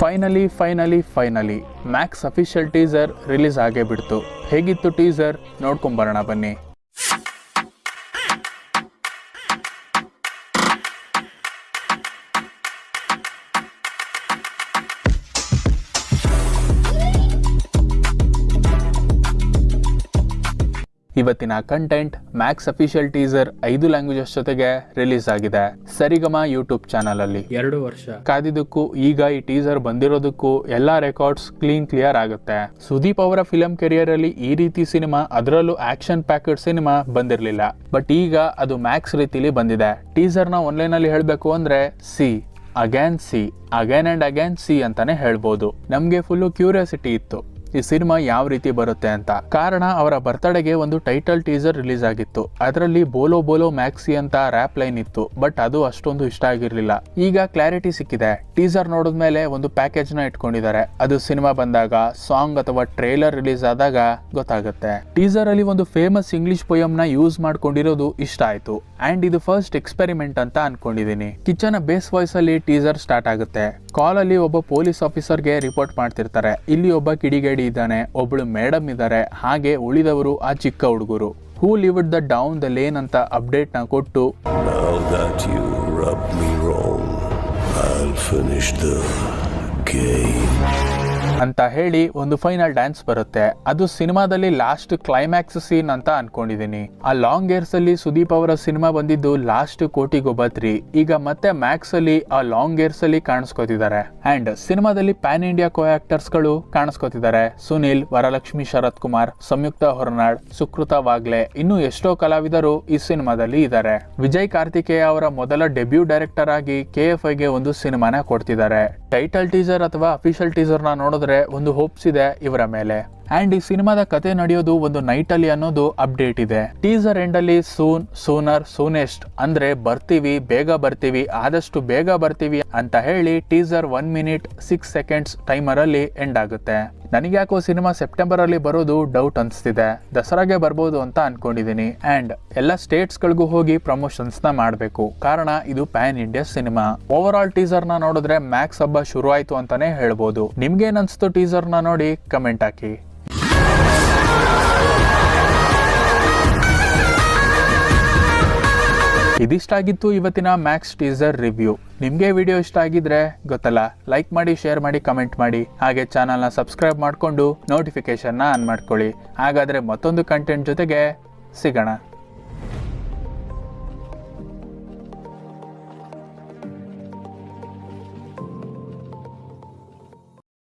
Finally finally finally Max official teaser release ಆಗೇ ಬಿಡ್ತು. ಹೇಗಿತ್ತು ಟೀಸರ್ ನೋಡ್ಕೊಂಬರೋಣ ಬನ್ನಿ. ಇವತ್ತಿನ ಕಂಟೆಂಟ್ ಮ್ಯಾಕ್ಸ್ ಅಫಿಷಿಯಲ್ ಟೀಸರ್ ಐದು ಲ್ಯಾಂಗ್ವೇಜಸ್ ಜೊತೆಗೆ ರಿಲೀಸ್ ಆಗಿದೆ. ಸರಿಗಮ ಯೂಟ್ಯೂಬ್ ಚಾನಲ್ ಅಲ್ಲಿ. ಎರಡು ವರ್ಷ. ಕಾದಿದ್ದಕ್ಕೂ ಈಗ ಈ ಟೀಸರ್ ಬಂದಿರೋದಕ್ಕೂ ಎಲ್ಲಾ ರೆಕಾರ್ಡ್ಸ್ ಕ್ಲೀನ್ ಕ್ಲಿಯರ್ ಆಗುತ್ತೆ. ಸುದೀಪ್ ಅವರ ಫಿಲಂ ಕೆರಿಯರ್ ಅಲ್ಲಿ ಈ ರೀತಿ ಸಿನಿಮಾ ಅದರಲ್ಲೂ ಆಕ್ಷನ್ ಪ್ಯಾಕೆಡ್ ಸಿನಿಮಾ ಬಂದಿರಲಿಲ್ಲ. ಬಟ್ ಈಗ ಅದು ಮ್ಯಾಕ್ಸ್ ರೀತಿಲಿ ಬಂದಿದೆ. ಟೀಸರ್ನ ಆನ್ಲೈನ್ ಅಲ್ಲಿ ಹೇಳಬೇಕು ಅಂದ್ರೆ see again see again and again see ಅಂತಾನೆ ಹೇಳ್ಬೋದು. ನಮ್ಗೆ ಫುಲ್ಲು ಕ್ಯೂರಿಯಾಸಿಟಿ ಇತ್ತು. ಈ ಸಿನಿಮಾ ಯಾವ ರೀತಿ ಬರುತ್ತೆ ಅಂತ. ಕಾರಣ ಅವರ ಬರ್ತಡೆಗೆ ಒಂದು ಟೈಟಲ್ ಟೀಸರ್ ರಿಲೀಸ್ ಆಗಿತ್ತು. ಅದರಲ್ಲಿ ಬೋಲೋ ಬೋಲೋ ಮ್ಯಾಕ್ಸಿ ಅಂತ ರ್ಯಾಪ್ ಲೈನ್ ಇತ್ತು ಬಟ್ ಅದು ಅಷ್ಟೊಂದು ಇಷ್ಟ ಆಗಿರ್ಲಿಲ್ಲ. ಈಗ ಕ್ಲಾರಿಟಿ ಸಿಕ್ಕಿದೆ. ಟೀಸರ್ ನೋಡಿದ್ಮೇಲೆ ಒಂದು ಪ್ಯಾಕೇಜ್ನ ಇಟ್ಕೊಂಡಿದ್ದಾರೆ. ಅದು ಸಿನಿಮಾ ಬಂದಾಗ ಸಾಂಗ್ ಅಥವಾ ಟ್ರೇಲರ್ ರಿಲೀಸ್ ಆದಾಗ ಗೊತ್ತಾಗುತ್ತೆ. ಟೀಸರ್ ಅಲ್ಲಿ ಒಂದು ಫೇಮಸ್ ಇಂಗ್ಲಿಷ್ ಪೊಯಮ್ನ ಯೂಸ್ ಮಾಡ್ಕೊಂಡಿರೋದು ಇಷ್ಟ ಆಯ್ತು. ಅಂಡ್ ಇದು ಫಸ್ಟ್ ಎಕ್ಸ್ಪೆರಿಮೆಂಟ್ ಅಂತ ಅನ್ಕೊಂಡಿದೀನಿ. ಕಿಚನ್ ಬೇಸ್ ವಾಯ್ಸ್ ಅಲ್ಲಿ ಟೀಸರ್ ಸ್ಟಾರ್ಟ್ ಆಗುತ್ತೆ. ಕಾಲ್ ಅಲ್ಲಿ ಒಬ್ಬ ಪೊಲೀಸ್ ಆಫೀಸರ್ಗೆ ರಿಪೋರ್ಟ್ ಮಾಡ್ತಿರ್ತಾರೆ. ಇಲ್ಲಿ ಒಬ್ಬ ಕಿಡಿಗೇಡಿ ಇದ್ದಾನೆ. ಒಬ್ಳು ಮೇಡಮ್ ಇದ್ದಾರೆ ಹಾಗೆ ಉಳಿದವರು ಆ ಚಿಕ್ಕ ಹುಡುಗರು. Who lived the down the lane ಅಂತ ಅಪ್ಡೇಟ್ನ ಕೊಟ್ಟು I'll. ಅಂತ ಹೇಳಿ ಒಂದು ಫೈನಲ್ ಡ್ಯಾನ್ಸ್ ಬರುತ್ತೆ. ಅದು ಸಿನಿಮಾದಲ್ಲಿ ಲಾಸ್ಟ್ ಕ್ಲೈಮ್ಯಾಕ್ಸ್ ಸೀನ್ ಅಂತ ಅನ್ಕೊಂಡಿದೀನಿ. ಆ ಲಾಂಗ್ ಏರ್ಸ್ ಅಲ್ಲಿ ಸುದೀಪ್ ಅವರ ಸಿನಿಮಾ ಬಂದಿದ್ದು ಲಾಸ್ಟ್ ಕೋಟಿಗೊಬ್ಬತ್ರಿ. ಈಗ ಮತ್ತೆ ಮ್ಯಾಕ್ಸ್ ಅಲ್ಲಿ ಆ ಲಾಂಗ್ ಏರ್ಸ್ ಅಲ್ಲಿ ಕಾಣಿಸ್ಕೊತಿದ್ದಾರೆ. ಅಂಡ್ ಸಿನಿಮಾದಲ್ಲಿ ಪ್ಯಾನ್ ಇಂಡಿಯಾ ಕೋ ಆಕ್ಟರ್ಸ್ಗಳು ಕಾಣಿಸ್ಕೋತಿದ್ದಾರೆ. ಸುನಿಲ್, ವರಲಕ್ಷ್ಮಿ, ಶರತ್ ಕುಮಾರ್, ಸಂಯುಕ್ತ ಹೊರನಾಡ್ ಸುಕೃತ ವಾಗ್ಲೆ, ಇನ್ನು ಎಷ್ಟೋ ಕಲಾವಿದರು ಈ ಸಿನಿಮಾದಲ್ಲಿ ಇದ್ದಾರೆ. ವಿಜಯ್ ಕಾರ್ತಿಕೇಯ ಅವರ ಮೊದಲ ಡೆಬ್ಯೂ ಡೈರೆಕ್ಟರ್ ಆಗಿ ಕೆ ಎಫ್ ಐಗೆ ಒಂದು ಸಿನಿಮಾನ ಕೊಡ್ತಿದ್ದಾರೆ. ಟೈಟಲ್ ಟೀಸರ್ ಅಥವಾ ಅಫಿಷಿಯಲ್ ಟೀಸರ್ನ ನೋಡಿದ್ರೆ ಒಂದು ಹೋಪ್ಸ್ ಇದೆ ಇವರ ಮೇಲೆ. ಅಂಡ್ ಈ ಸಿನಿಮಾದ ಕತೆ ನಡೆಯೋದು ಒಂದು ನೈಟ್ ಅಲ್ಲಿ ಅನ್ನೋದು ಅಪ್ಡೇಟ್ ಇದೆ. ಟೀಸರ್ ಎಂಡ್ ಅಲ್ಲಿ ಸೂನ್ ಸೂನರ್ ಸೂನೆಸ್ಟ್ ಅಂದ್ರೆ ಬರ್ತೀವಿ, ಬೇಗ ಬರ್ತೀವಿ, ಆದಷ್ಟು ಬೇಗ ಬರ್ತೀವಿ ಅಂತ ಹೇಳಿ teaser one minute six seconds timer ಅಲ್ಲಿ ಎಂಡ್ ಆಗುತ್ತೆ. ನನಗೆ ಯಾಕೋ ಸಿನಿಮಾ ಸೆಪ್ಟೆಂಬರ್ ಅಲ್ಲಿ ಬರೋದು ಡೌಟ್ ಅನ್ಸ್ತಿದೆ. ದಸರಾಗೆ ಬರ್ಬೋದು ಅಂತ ಅನ್ಕೊಂಡಿದೀನಿ. ಅಂಡ್ ಎಲ್ಲ ಸ್ಟೇಟ್ಸ್ ಗಳಿಗೂ ಹೋಗಿ ಪ್ರಮೋಷನ್ಸ್ನ ಮಾಡಬೇಕು. ಕಾರಣ ಇದು pan India cinema over all ಟೀಸರ್ನ ನೋಡಿದ್ರೆ ಮ್ಯಾಕ್ಸ್ ಹಬ್ಬ ಶುರು ಆಯ್ತು ಅಂತಾನೆ ಹೇಳ್ಬೋದು. ನಿಮ್ಗೇನ್ ಅನ್ಸ್ತು ಟೀಸರ್ನ ನೋಡಿ ಕಮೆಂಟ್ ಹಾಕಿ. ಇದಿಷ್ಟಾಗಿತ್ತು ಇವತ್ತಿನ ಮ್ಯಾಕ್ಸ್ ಟೀಸರ್ ರಿವ್ಯೂ ನಿಮಗೆ ವಿಡಿಯೋ ಇಷ್ಟ ಆಗಿದ್ರೆ ಗೊತ್ತಲ್ಲ ಲೈಕ್ ಮಾಡಿ ಶೇರ್ ಮಾಡಿ ಕಮೆಂಟ್ ಮಾಡಿ. ಹಾಗೆ ಚಾನಲ್ನ ಸಬ್ಸ್ಕ್ರೈಬ್ ಮಾಡಿಕೊಂಡು ನೋಟಿಫಿಕೇಶನ್ನ ಆನ್ ಮಾಡ್ಕೊಳ್ಳಿ. ಹಾಗಾದರೆ ಮತ್ತೊಂದು ಕಂಟೆಂಟ್ ಜೊತೆಗೆ ಸಿಗೋಣ.